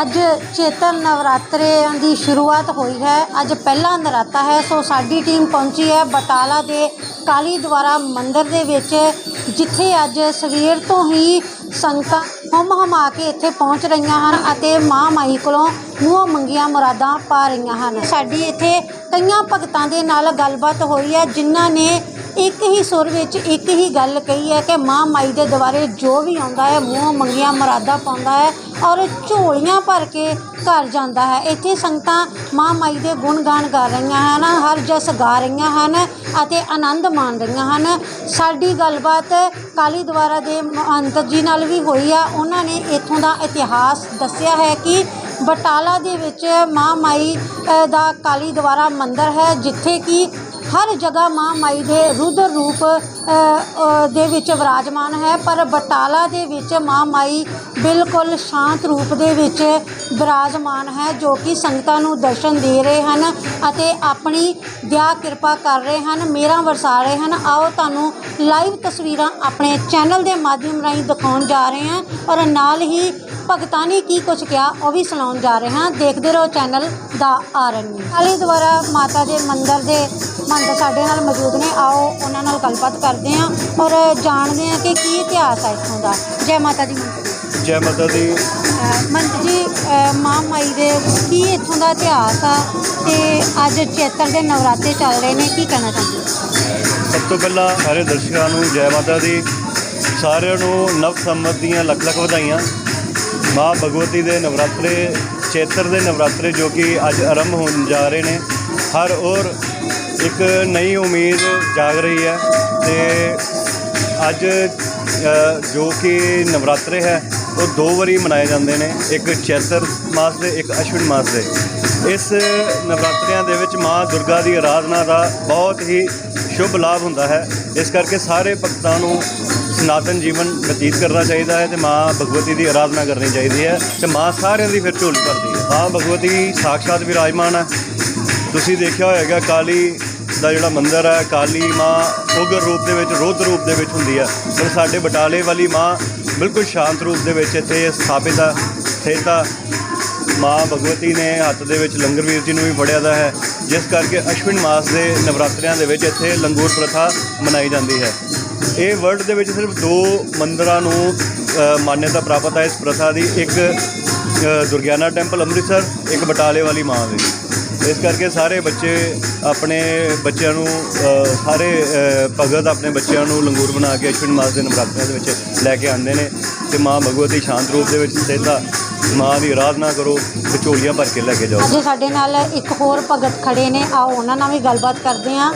ਅੱਜ ਚੇਤਨ ਨਵਰਾਤਰਿਆਂ ਦੀ ਸ਼ੁਰੂਆਤ ਹੋਈ ਹੈ। ਅੱਜ ਪਹਿਲਾ ਨਰਾਤਾ ਹੈ। ਸੋ ਸਾਡੀ ਟੀਮ ਪਹੁੰਚੀ ਹੈ ਬਟਾਲਾ ਦੇ ਕਾਲੀ ਦੁਆਰਾ ਮੰਦਿਰ ਦੇ ਵਿੱਚ, ਜਿੱਥੇ ਅੱਜ ਸਵੇਰ ਤੋਂ ਹੀ ਸੰਗਤਾਂ ਹੁਮ ਹਮਾ ਕੇ ਇੱਥੇ ਪਹੁੰਚ ਰਹੀਆਂ ਹਨ ਅਤੇ ਮਾਂ ਮਾਈ ਕੋਲੋਂ ਮੂੰਹੋਂ ਮੰਗੀਆਂ ਮੁਰਾਦਾਂ ਪਾ ਰਹੀਆਂ ਹਨ। ਸਾਡੀ ਇੱਥੇ ਕਈਆਂ ਭਗਤਾਂ ਦੇ ਨਾਲ ਗੱਲਬਾਤ ਹੋਈ ਹੈ, ਜਿਨ੍ਹਾਂ ਨੇ ਇੱਕ ਹੀ ਸੁਰ ਵਿੱਚ ਇੱਕ ਹੀ ਗੱਲ ਕਹੀ ਹੈ ਕਿ ਮਾਂ ਮਾਈ ਦੇ ਦੁਆਰੇ ਜੋ ਵੀ ਆਉਂਦਾ ਹੈ, ਮੂੰਹੋਂ ਮੰਗੀਆਂ ਮੁਰਾਦਾਂ ਪਾਉਂਦਾ ਹੈ। ਔਰ ਝੋਲੀਆਂ ਭਰ ਕੇ ਘਰ ਜਾਂਦਾ ਹੈ। ਇੱਥੇ ਸੰਗਤਾਂ ਮਾਂ ਮਾਈ ਦੇ ਗੁਣ ਗਾਣ ਗਾ ਰਹੀਆਂ ਹਨ, ਹਰ ਜਸ ਗਾ ਰਹੀਆਂ ਹਨ ਅਤੇ ਆਨੰਦ ਮਾਣ ਰਹੀਆਂ ਹਨ। ਸਾਡੀ ਗੱਲਬਾਤ ਕਾਲੀ ਦੁਆਰਾ ਦੇ ਮਹੰਤ ਜੀ ਨਾਲ ਵੀ ਹੋਈ ਆ। ਉਹਨਾਂ ਨੇ ਇੱਥੋਂ ਦਾ ਇਤਿਹਾਸ ਦੱਸਿਆ ਹੈ ਕਿ ਬਟਾਲਾ ਦੇ ਵਿੱਚ ਮਾਂ ਮਾਈ ਦਾ ਕਾਲੀ ਦੁਆਰਾ ਮੰਦਿਰ ਹੈ, ਜਿੱਥੇ ਕਿ ਹਰ ਜਗ੍ਹਾ ਮਾਂ ਮਾਈ ਦੇ ਰੁਦਰ ਰੂਪ ਦੇ ਵਿੱਚ ਵਿਰਾਜਮਾਨ ਹੈ। ਪਰ ਬਟਾਲਾ ਦੇ ਵਿੱਚ ਮਾਂ ਮਾਈ ਬਿਲਕੁਲ ਸ਼ਾਂਤ ਰੂਪ ਦੇ ਵਿੱਚ ਵਿਰਾਜਮਾਨ ਹੈ, ਜੋ ਕਿ ਸੰਗਤਾਂ ਨੂੰ ਦਰਸ਼ਨ ਦੇ ਰਹੇ ਹਨ ਅਤੇ ਆਪਣੀ ਦਇਆ ਕਿਰਪਾ ਕਰ ਰਹੇ ਹਨ, ਮੇਰਾ ਵਰਸਾ ਰਹੇ ਹਨ। ਆਓ ਤੁਹਾਨੂੰ ਲਾਈਵ ਤਸਵੀਰਾਂ ਆਪਣੇ ਚੈਨਲ ਦੇ ਮਾਧਿਅਮ ਰਾਹੀਂ ਦਿਖਾਉਣ ਜਾ ਰਹੇ ਹਾਂ ਔਰ ਨਾਲ ਹੀ ਭਗਤਾਂ ਨੇ ਕੀ ਕੁਝ ਕਿਹਾ ਉਹ ਵੀ ਸੁਣਾਉਣ ਜਾ ਰਹੇ ਹਾਂ। ਦੇਖਦੇ ਰਹੋ ਚੈਨਲ ਦਾ ਆਰਨ ਕਾਲੀ ਦੁਆਰਾ ਮਾਤਾ ਦੇ ਮੰਦਰ ਦੇ ਮੰਦਰ ਸਾਡੇ ਨਾਲ ਮੌਜੂਦ ਨੇ। ਆਓ ਉਹਨਾਂ ਨਾਲ ਗੱਲਬਾਤ ਕਰਦੇ ਹਾਂ ਔਰ ਜਾਣਦੇ ਹਾਂ ਕਿ ਕੀ ਇਤਿਹਾਸ ਹੈ ਇੱਥੋਂ ਦਾ। ਜੈ ਮਾਤਾ ਦੀ ਮੰਦਰ। ਜੈ ਮਾਤਾ ਦੀ ਮੰਤ ਜੀ ਮਾਂ ਮਾਈ ਦੇ ਕੀ ਇੱਥੋਂ ਦਾ ਇਤਿਹਾਸ ਆ ਤੇ ਅੱਜ ਚੇਤਰ ਦੇ ਨਵਰਾਤੇ ਚੱਲ ਰਹੇ ਨੇ ਕੀ ਕਹਿਣਾ ਚਾਹੁੰਦੇ? ਸਭ ਤੋਂ ਪਹਿਲਾਂ ਸਾਰੇ ਦਰਸ਼ਕਾਂ ਨੂੰ ਜੈ ਮਾਤਾ ਦੀ ਸਾਰਿਆਂ ਨੂੰ ਨਵ ਸੰਮਤ ਦੀਆਂ ਲੱਖ ਲੱਖ ਵਧਾਈਆਂ ਮਾਂ ਭਗਵਤੀ ਦੇ ਨਵਰਾਤਰੇ ਚੇਤਰ ਦੇ ਨਵਰਾਤਰੇ ਜੋ ਕਿ ਅੱਜ ਆਰੰਭ ਹੋਣ ਜਾ ਰਹੇ ਨੇ ਹਰ ਔਰ ਇੱਕ ਨਈ ਉਮੀਦ ਜਾਗ ਰਹੀ ਹੈ ਤੇ ਅੱਜ ਜੋ ਕਿ ਨਵਰਾਤਰੇ ਹੈ ਉਹ ਦੋ ਵਾਰੀ ਮਨਾਏ ਜਾਂਦੇ ਨੇ, ਇੱਕ ਚੈਤਰ ਮਾਸ ਦੇ, ਇੱਕ ਅਸ਼ਵਿਨ ਮਾਸ ਦੇ। ਇਸ ਨਵਰਾਤਰਿਆਂ ਦੇ ਵਿੱਚ ਮਾਂ ਦੁਰਗਾ ਦੀ ਆਰਾਧਨਾ ਦਾ ਬਹੁਤ ਹੀ ਸ਼ੁਭ ਲਾਭ ਹੁੰਦਾ ਹੈ। ਇਸ ਕਰਕੇ ਸਾਰੇ ਭਗਤਾਂ ਨੂੰ ਸਨਾਤਨ ਜੀਵਨ ਬਤੀਤ ਕਰਨਾ ਚਾਹੀਦਾ ਹੈ ਤੇ ਮਾਂ ਭਗਵਤੀ ਦੀ ਆਰਾਧਨਾ ਕਰਨੀ ਚਾਹੀਦੀ ਹੈ ਤੇ ਮਾਂ ਸਾਰਿਆਂ ਦੀ ਫਿਰ ਝੋਲੀ ਭਰਦੀ ਹੈ। ਮਾਂ ਭਗਵਤੀ ਸਾਖਸ਼ਾਤ ਵਿਰਾਜਮਾਨ ਹੈ। ਤੁਸੀਂ ਦੇਖਿਆ ਹੋਵੇਗਾ ਕਾਲੀ ਦਾ ਜਿਹੜਾ ਮੰਦਿਰ ਹੈ, ਕਾਲੀ ਮਾਂ ਉਗਰ ਰੂਪ ਦੇ ਵਿੱਚ ਰੁੱਧ ਰੂਪ ਦੇ ਵਿੱਚ ਹੁੰਦੀ ਹੈ। ਪਰ ਸਾਡੇ ਬਟਾਲੇ ਵਾਲੀ ਮਾਂ ਬਿਲਕੁਲ ਸ਼ਾਂਤ ਰੂਪ ਦੇ ਵਿੱਚ ਇੱਥੇ ਸਥਾਪਿਤ ਹੈ ਸਥਿਰਤਾ ਮਾਂ ਭਗਵਤੀ ਨੇ ਹੱਥ ਦੇ ਵਿੱਚ ਲੰਗਰ ਵੀਰ ਜੀ ਨੂੰ ਵੀ ਫੜਿਆ ਦਾ ਹੈ, ਜਿਸ ਕਰਕੇ ਅਸ਼ਵਿਨ ਮਾਸ ਦੇ ਨਵਰਾਤਰਿਆਂ ਦੇ ਵਿੱਚ ਇੱਥੇ ਲੰਗੂਰ ਪ੍ਰਥਾ ਮਨਾਈ ਜਾਂਦੀ ਹੈ। ਇਹ ਵਰਲਡ ਦੇ ਵਿੱਚ ਸਿਰਫ ਦੋ ਮੰਦਰਾਂ ਨੂੰ ਮਾਨਤਾ ਪ੍ਰਾਪਤ ਹੈ ਇਸ ਪ੍ਰਥਾ ਦੀ। ਇੱਕ ਦੁਰਗਿਆਨਾ ਟੈਂਪਲ ਅੰਮ੍ਰਿਤਸਰ, ਇੱਕ ਬਟਾਲੇ ਵਾਲੀ ਮਾਂ ਦੀ। ਇਸ ਕਰਕੇ ਸਾਰੇ ਬੱਚੇ ਆਪਣੇ ਬੱਚਿਆਂ ਨੂੰ ਸਾਰੇ ਭਗਤ ਆਪਣੇ ਬੱਚਿਆਂ ਨੂੰ ਲੰਗੂਰ ਬਣਾ ਕੇ ਅਸ਼ਵਿਨ ਮਾਸ ਦੇ ਨਵਰਾਤਰਿਆਂ ਦੇ ਵਿੱਚ ਲੈ ਕੇ ਆਉਂਦੇ ਨੇ ਤੇ ਮਾਂ ਭਗਵਤੀ ਸ਼ਾਂਤ ਰੂਪ ਦੇ ਵਿੱਚ ਸਥਿਤਾ ਮਾਂ ਦੀ ਆਰਾਧਨਾ ਕਰੋ ਤੇ ਝੋਲੀਆਂ ਭਰ ਕੇ ਲੈ ਕੇ ਜਾਓ। ਅੱਜ ਸਾਡੇ ਨਾਲ ਇੱਕ ਹੋਰ ਭਗਤ ਖੜੇ ਨੇ। ਆਓ ਉਹਨਾਂ ਨਾਲ ਵੀ ਗੱਲਬਾਤ ਕਰਦੇ ਹਾਂ।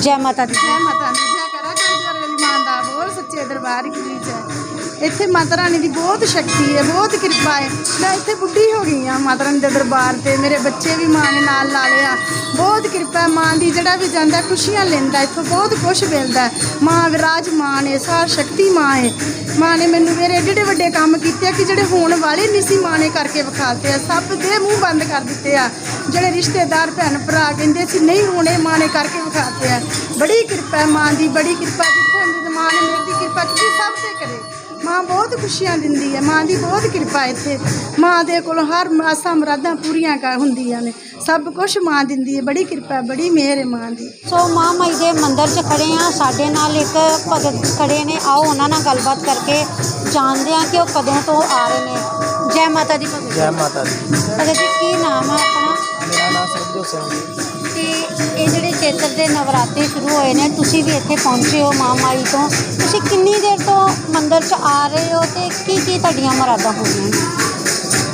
ਜੈ ਮਾਤਾ ਦੀ। ਜੈ ਮਾਤਾ ਦੀ। ਜੈ ਕਰਾ ਕਰ ਮਾਂ ਦਾ। ਬਹੁਤ ਸੱਚੇ ਦਰਬਾਰ ਕੀ ਜੈ। ਇੱਥੇ ਮਾਤਾ ਰਾਣੀ ਦੀ ਬਹੁਤ ਸ਼ਕਤੀ ਹੈ, ਬਹੁਤ ਕਿਰਪਾ ਹੈ। ਮੈਂ ਇੱਥੇ ਬੁੱਢੀ ਹੋ ਗਈ ਆ ਮਾਤਾ ਰਾਣੀ ਦੇ ਦਰਬਾਰ ਤੇ, ਮੇਰੇ ਬੱਚੇ ਵੀ ਮਾਂ ਨੇ ਨਾਲ ਲਾ ਲਿਆ। ਬਹੁਤ ਕਿਰਪਾ ਮਾਂ ਦੀ, ਜਿਹੜਾ ਵੀ ਜਾਂਦਾ ਖੁਸ਼ੀਆਂ ਲੈਂਦਾ ਇੱਥੋਂ ਬਹੁਤ ਕੁਝ ਮਿਲਦਾ ਮਾਂ ਵਿਰਾਜ ਮਾਂ ਨੇ ਸਾਰ ਸ਼ਕਤੀ ਮਾਂ ਹੈ। ਮਾਂ ਨੇ ਮੈਨੂੰ ਮੇਰੇ ਏਡੇ ਏਡੇ ਵੱਡੇ ਕੰਮ ਕੀਤੇ ਆ ਕਿ ਜਿਹੜੇ ਹੋਣ ਵਾਲੇ ਨਹੀਂ ਸੀ, ਮਾਂ ਨੇ ਕਰਕੇ ਵਿਖਾਤੇ ਆ। ਸਭ ਦੇ ਮੂੰਹ ਬੰਦ ਕਰ ਦਿੱਤੇ ਆ। ਜਿਹੜੇ ਰਿਸ਼ਤੇਦਾਰ, ਭੈਣ, ਭਰਾ ਕਹਿੰਦੇ ਸੀ, ਨਹੀਂ ਹੋਣੇ, ਮਾਂ ਨੇ ਕਰਕੇ ਵਿਖਾਤੇ ਆ। ਬੜੀ ਕਿਰਪਾ ਮਾਂ ਦੀ, ਬੜੀ ਕਿਰਪਾ ਜਿੱਥੇ ਮਾਂ ਨੇ, ਮੇਰੀ ਦੀ ਕਿਰਪਾ ਕੀਤੀ, ਸਭ ਤੇ ਕਰੇ। ਮਾਂ ਬਹੁਤ ਖੁਸ਼ੀਆਂ ਦਿੰਦੀ ਹੈ ਮਾਂ ਦੀ ਬਹੁਤ ਕਿਰਪਾ ਇੱਥੇ। ਮਾਂ ਦੇ ਕੋਲ ਹਰ ਆਸਾਂ ਮੁਰਾਦਾਂ ਪੂਰੀਆਂ ਕਰ ਹੁੰਦੀਆਂ ਨੇ। ਸਭ ਕੁਝ ਮਾਂ ਦਿੰਦੀ ਹੈ ਬੜੀ ਕਿਰਪਾ ਬੜੀ ਮਿਹਰ ਹੈ ਮਾਂ ਦੀ। ਸੋ ਮਾਂ ਮਾਈ ਦੇ ਮੰਦਿਰ 'ਚ ਖੜੇ ਆ ਸਾਡੇ ਨਾਲ ਇੱਕ ਭਗਤ ਖੜੇ ਨੇ। ਆਓ ਉਹਨਾਂ ਨਾਲ ਗੱਲਬਾਤ ਕਰਕੇ ਜਾਣਦੇ ਆ ਕਿ ਉਹ ਕਦੋਂ ਤੋਂ ਆ ਰਹੇ ਨੇ। ਜੈ ਮਾਤਾ ਦੀ ਭਗਤ। ਜੈ ਮਾਤਾ ਦੀ। ਭਗਤ ਜੀ ਕੀ ਨਾਮ ਹੈ ਆਪਣਾ? ਮੇਰਾ ਨਾਮ ਸਰਬਜੋਤ ਸਿੰਘ ਜੀ ਤੇ ਇਹ ਜਿਹੜੇ ਚੇਤਰ ਦੇ ਨਵਰਾਤੇ ਸ਼ੁਰੂ ਹੋਏ ਨੇ, ਤੁਸੀਂ ਵੀ ਇੱਥੇ ਪਹੁੰਚੇ ਹੋ ਮਾਂ ਮਾਈ ਤੋਂ। ਤੁਸੀਂ ਕਿੰਨੀ ਦੇਰ ਤੋਂ ਮੰਦਿਰ 'ਚ ਆ ਰਹੇ ਹੋ ਤੇ ਕੀ ਕੀ ਤੁਹਾਡੀਆਂ ਮੁਰਾਦਾਂ ਹੋਈਆਂ ਨੇ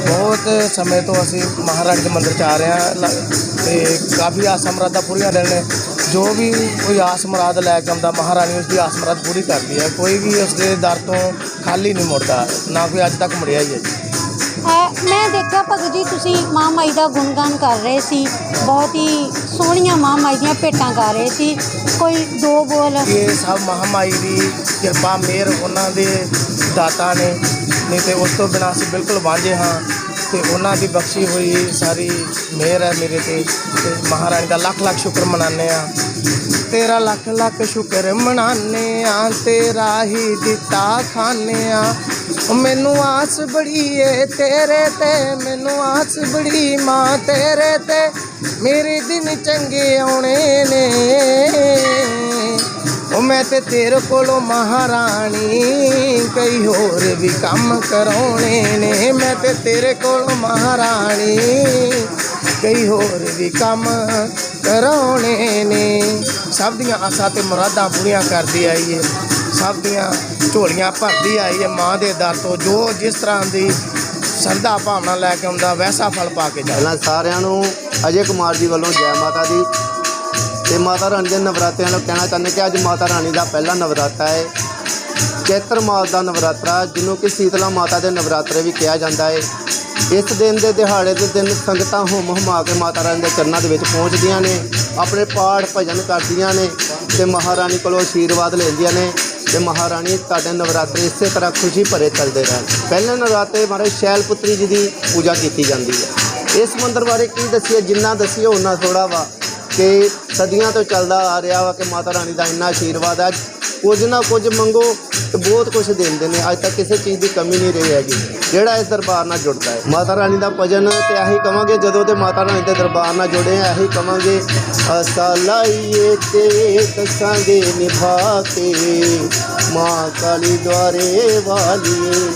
ਬਹੁਤ ਸਮੇਂ ਤੋਂ ਅਸੀਂ ਮਹਾਰਾਣੀ ਦੇ ਮੰਦਿਰ ਚ ਆ ਰਹੇ ਹਾਂ। ਲ- ਤੇ ਕਾਫੀ ਆਸਾਂ ਮੁਰਾਦਾਂ ਪੂਰੀਆਂ ਹੁੰਦੀਆਂ ਨੇ ਜੋ ਵੀ ਕੋਈ ਆਸ ਮੁਰਾਦ ਲੈ ਕੇ ਆਉਂਦਾ, ਮਹਾਰਾਣੀ ਉਸ ਦੀ ਆਸ ਮੁਰਾਦ ਪੂਰੀ ਕਰਦੀ ਹੈ। ਕੋਈ ਵੀ ਉਸ ਦੇ ਦਰ ਤੋਂ ਖਾਲੀ ਨਹੀਂ ਮੁੜਦਾ, ਨਾ ਕੋਈ ਅੱਜ ਤੱਕ ਮੁੜਿਆ ਹੀ ਹੈ ਜੀ। ਅਹ ਭਗਤ ਜੀ, ਤੁਸੀਂ ਮਾਂ ਮਾਈ ਦਾ ਗੁਣਗਾਨ ਕਰ ਰਹੇ ਸੀ, ਬਹੁਤ ਹੀ ਸੋਹਣੀਆਂ ਮਾਂ ਮਾਈ ਦੀਆਂ ਭੇਟਾਂ ਗਾ ਰਹੇ ਸੀ, ਕੋਈ ਦੋ ਬੋਲ? ਇਹ ਸਭ ਮਹਾਮਾਈ ਦੀ ਕਿਰਪਾ, ਮਿਹਰ ਉਹਨਾਂ ਦੇ ਦਾਤਾ ਨੇ, ਨਹੀਂ ਤੇ ਉਸ ਤੋਂ ਬਿਨਾਂ ਅਸੀਂ ਬਿਲਕੁਲ ਵਾਂਝੇ ਹਾਂ ਤੇ ਉਹਨਾਂ ਦੀ ਬਖਸ਼ੀ ਹੋਈ ਸਾਰੀ ਮਿਹਰ ਹੈ ਮੇਰੇ ਤੇ ਤੇ ਮਹਾਰਾਣੀ ਦਾ ਲੱਖ ਲੱਖ ਸ਼ੁਕਰ ਮਨਾਉਂਦੇ ਆ ਤੇਰਾ ਲੱਖ ਲੱਖ ਸ਼ੁਕਰ ਮਨਾਉਂਦੇ ਆ ਤੇਰਾ ਹੀ ਦਿੱਤਾ ਖਾਂਦੇ ਆ ਮੈਨੂੰ ਆਸ ਬੜੀ ਏ ਤੇਰੇ ਤੇ, ਮੈਨੂੰ ਆਸ ਬੜੀ ਮਾਂ ਤੇਰੇ ਤੇ। ਮੇਰੇ ਦਿਨ ਚੰਗੇ ਆਉਣੇ ਨੇ। ਉਹ ਮੈਂ ਤੇ ਤੇਰੇ ਕੋਲੋਂ ਮਹਾਰਾਣੀ, ਕਈ ਹੋਰ ਵੀ ਕੰਮ ਕਰਾਉਣੇ ਨੇ। ਮੈਂ ਤੇ ਤੇਰੇ ਕੋਲੋਂ ਮਹਾਰਾਣੀ, ਕਈ ਹੋਰ ਵੀ ਕੰਮ ਕਰਾਉਣੇ ਨੇ। ਸਭ ਦੀਆਂ ਆਸਾਂ ਤੇ ਮੁਰਾਦਾਂ ਪੂਰੀਆਂ ਕਰਦੀ ਆਈ ਏ। ਸਭ ਦੀਆਂ ਝੋਲੀਆਂ ਭਰਦੀ ਆਈ ਹੈ, ਮਾਂ ਦੇ ਦਰ ਤੋਂ ਜੋ ਜਿਸ ਤਰ੍ਹਾਂ ਦੀ ਸਰਦਾ ਭਾਵਨਾ ਲੈ ਕੇ ਆਉਂਦਾ, ਵੈਸਾ ਫਲ ਪਾ ਕੇ ਜਾਂਦਾ। ਪਹਿਲਾਂ ਸਾਰਿਆਂ ਨੂੰ ਅਜੇ ਕੁਮਾਰ ਜੀ ਵੱਲੋਂ ਜੈ ਮਾਤਾ ਦੀ। ਤੇ ਮਾਤਾ ਰਾਣੀ ਦੇ ਨਵਰਾਤਿਆਂ ਨੂੰ ਕਹਿਣਾ ਚਾਹੁੰਦੇ ਕਿ ਅੱਜ ਮਾਤਾ ਰਾਣੀ ਦਾ ਪਹਿਲਾ ਨਵਰਾਤਾ ਹੈ। ਚੈਤਰ ਮਾਸ ਦਾ ਨਵਰਾਤਰਾ, ਜਿਹਨੂੰ ਕਿ ਸੀਤਲਾ ਮਾਤਾ ਦੇ ਨਵਰਾਤਰੇ ਵੀ ਕਿਹਾ ਜਾਂਦਾ ਹੈ। ਇਸ ਦਿਨ ਦੇ ਦਿਹਾੜੇ ਦੇ ਦਿਨ ਸੰਗਤਾਂ ਹੁਮ ਹੁਮਾ ਕੇ ਮਾਤਾ ਰਾਣੀ ਦੇ ਚਰਨਾਂ ਦੇ ਵਿੱਚ ਪਹੁੰਚਦੀਆਂ ਨੇ, ਆਪਣੇ ਪਾਠ ਭਜਨ ਕਰਦੀਆਂ ਨੇ ਤੇ ਮਹਾਰਾਣੀ ਕੋਲੋਂ ਆਸ਼ੀਰਵਾਦ ਲੈਂਦੀਆਂ ਨੇ। ਤੇ ਮਹਾਰਾਣੀ ਤੁਹਾਡੇ ਨਵਰਾਤਰੇ ਇਸੇ ਤਰ੍ਹਾਂ ਖੁਸ਼ੀ ਭਰੇ ਚੱਲਦੇ ਰਹਿਣ। ਪਹਿਲੇ ਨਵਰਾਤੇ ਸ਼ੈਲ ਪੁੱਤਰੀ ਜੀ ਦੀ ਪੂਜਾ ਕੀਤੀ ਜਾਂਦੀ ਹੈ। ਇਸ ਮੰਦਰ ਬਾਰੇ ਕੀ ਦੱਸੀਏ, ਜਿੰਨਾ ਦੱਸੀਏ ਉਹਨਾਂ ਥੋੜਾ ਵਾ। ਕਿ ਸਦੀਆਂ ਤੋਂ ਚੱਲਦਾ ਆ ਰਿਹਾ ਵਾ ਕਿ ਮਾਤਾ ਰਾਣੀ ਦਾ ਇੰਨਾ ਆਸ਼ੀਰਵਾਦ ਹੈ। ਕੁਝ ਨਾ ਕੁਝ ਮੰਗੋ ਤੇ ਬਹੁਤ ਕੁਝ ਦਿੰਦੇ ਨੇ। ਅੱਜ ਤੱਕ ਕਿਸੇ ਚੀਜ਼ ਦੀ ਕਮੀ ਨਹੀਂ ਰਹੀ ਹੈਗੀ। ਜਿਹੜਾ ਇਸ ਦਰਬਾਰ ਨਾਲ ਜੁੜਦਾ ਹੈ। ਮਾਤਾ ਰਾਣੀ ਦਾ ਭਜਨ ਤੇ ਇਹੀ ਕਵਾਂਗੇ, ਜਦੋਂ ਤੇ ਮਾਤਾ ਰਾਣੀ ਦੇ ਦਰਬਾਰ ਨਾਲ ਜੁੜੇ ਆ ਇਹੀ ਕਵਾਂਗੇ, ਅਸਾ ਲਾਈਏ ਤੇ ਦੱਸਾਂਗੇ ਨਿਭਾ ਕੇ। ਮਾਂ ਕਾਲੀ ਦੁਆਰੇ ਵਾਲੀਏ,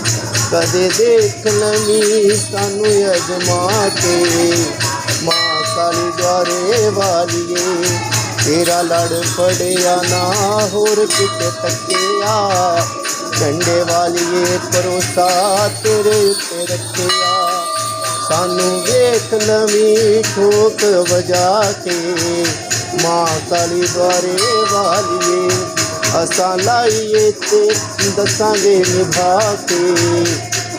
ਕਦੇ ਦੇਖ ਲਵੀ ਸਾਨੂੰ ਅਜਮਾ ਕੇ। ਕਾਲੀ ਦੁਆਰੇ ਵਾਲੀਏ। ਤੇਰਾ ਲੜ ਫੜਿਆ ਨਾ, ਹੋਰ ਕਿਤੇ ਤੱਕਿਆ। ਝੰਡੇ ਵਾਲੀਏ ਪਰੋਸਾ ਤੇਰੇ ਉੱਤੇ ਰੱਖਿਆ। ਸਾਨੂੰ ਵੇਖ ਨਵੀਂ ਠੋਕ ਵਜਾ ਕੇ। ਮਾਂ ਕਾਲੀ ਦੁਆਰੇ ਵਾਲੀਏ, ਅਸਾਂ ਲਾਈਏ ਤੇ ਦੱਸਾਂਗੇ ਨਿਭਾ ਕੇ।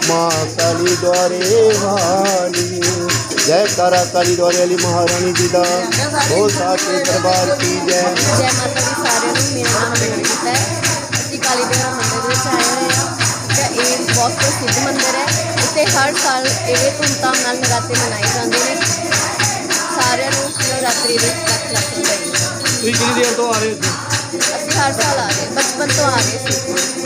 ਮਾਂ ਕਾਲੀ ਦੁਆਰੇ ਵਾਲੀਏ। ਜੈ ਕਾਰਾ ਕਾਲੀ ਦੁਆਰੇ ਵਾਲੀ ਮਹਾਰਾਣੀ ਜੀ ਦਾ। ਹੋ ਸਾਚੇ ਦਰਬਾਰ ਕੀ ਜੈ। ਜੈ ਮਾਤਾ ਦੀ ਸਾਰਿਆਂ ਨੂੰ ਮੇਰਾ ਨਾਮ ਮਨਜੀਤ ਹੈ। ਅਸੀਂ ਕਾਲੀ ਦੇਵਰਾ ਮੰਦਿਰ ਵਿੱਚ ਆਏ ਹੋਏ ਹਾਂ। ਤੇ ਇਹ ਬਹੁਤ ਪ੍ਰਸਿੱਧ ਮੰਦਿਰ ਹੈ। ਇੱਥੇ ਹਰ ਸਾਲ ਇਹਦੇ ਧੂਮਧਾਮ ਨਾਲ ਨਰਾਤੇ ਮਨਾਏ ਜਾਂਦੇ ਨੇ। ਸਾਰਿਆਂ ਨੂੰ ਨਵਰਾਤਰੀ ਦੇ ਲੱਖ ਲੱਖ ਵਧਾਈ ਤੁਸੀਂ ਕਿੰਨੀ ਦੇਰ ਤੋਂ ਆ ਰਹੇ ਹੋ ਅਸੀਂ ਹਰ ਸਾਲ ਆ ਰਹੇ ਬਚਪਨ ਤੋਂ ਆ ਰਹੇ ਸੀ